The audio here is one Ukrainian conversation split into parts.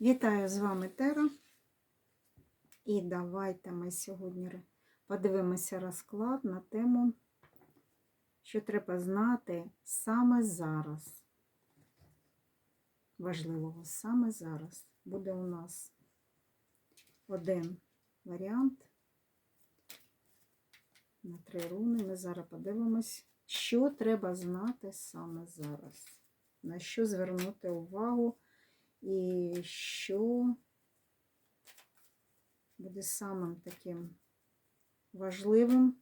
Вітаю з вами Тера. І давайте ми сьогодні подивимося розклад на тему, що треба знати саме зараз. Важливого саме зараз буде у нас один варіант на три руни. Ми зараз подивимось, що треба знати саме зараз, на що звернути увагу. І що буде самим таким важливим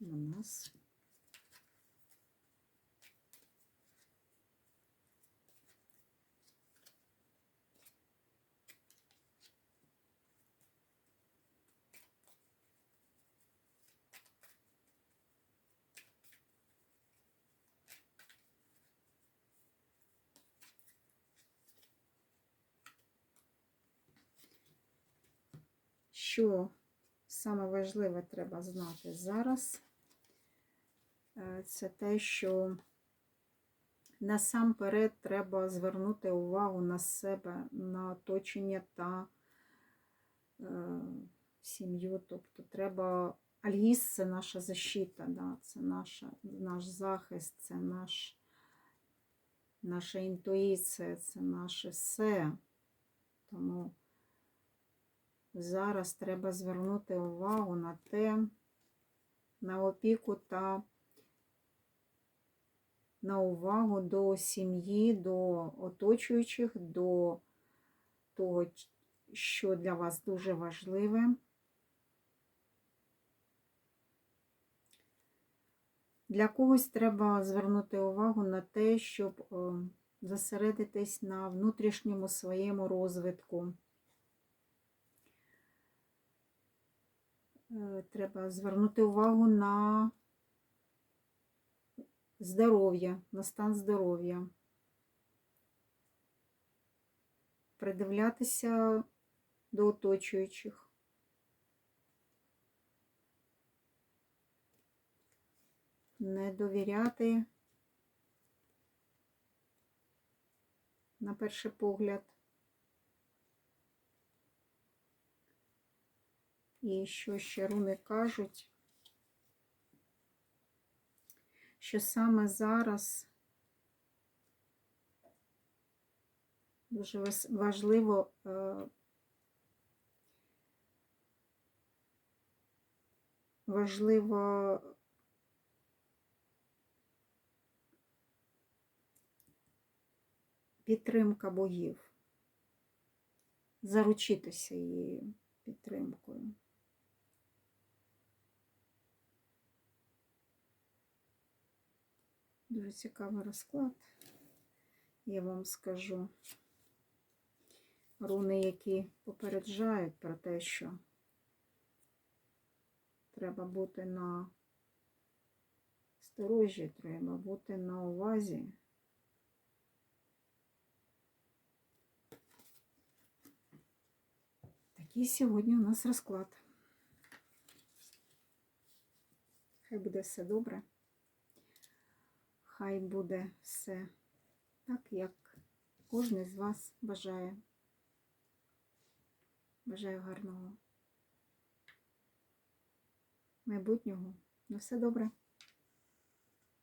У нас. Що саме важливе треба знати зараз, Е, це те, що насамперед треба звернути увагу на себе, на оточення та е, сім'ю. Тобто треба. Альгіз це наша защита, да, це наша, наш захист, це наш, наша інтуїція, це наше все. Тому зараз треба звернути увагу на те, на опіку та на увагу до сім'ї, до оточуючих, до того, що для вас дуже важливе. Для когось треба звернути увагу на те, щоб е, зосередитись на внутрішньому своєму розвитку. Треба звернути увагу на здоров'я, на стан здоров'я. Придивлятися до оточуючих. Не довіряти на перший погляд. І що ще руни кажуть, що саме зараз дуже важливо е, важливо підтримка богів, заручитися її підтримкою. Дуже цікавий розклад. Я вам скажу руни, які попереджають про те, що треба бути на сторожі, треба бути на увазі. Такий сьогодні у нас розклад. Хай буде все добре. Хай буде все так, як кожен з вас бажає. Бажаю гарного майбутнього. На все добре.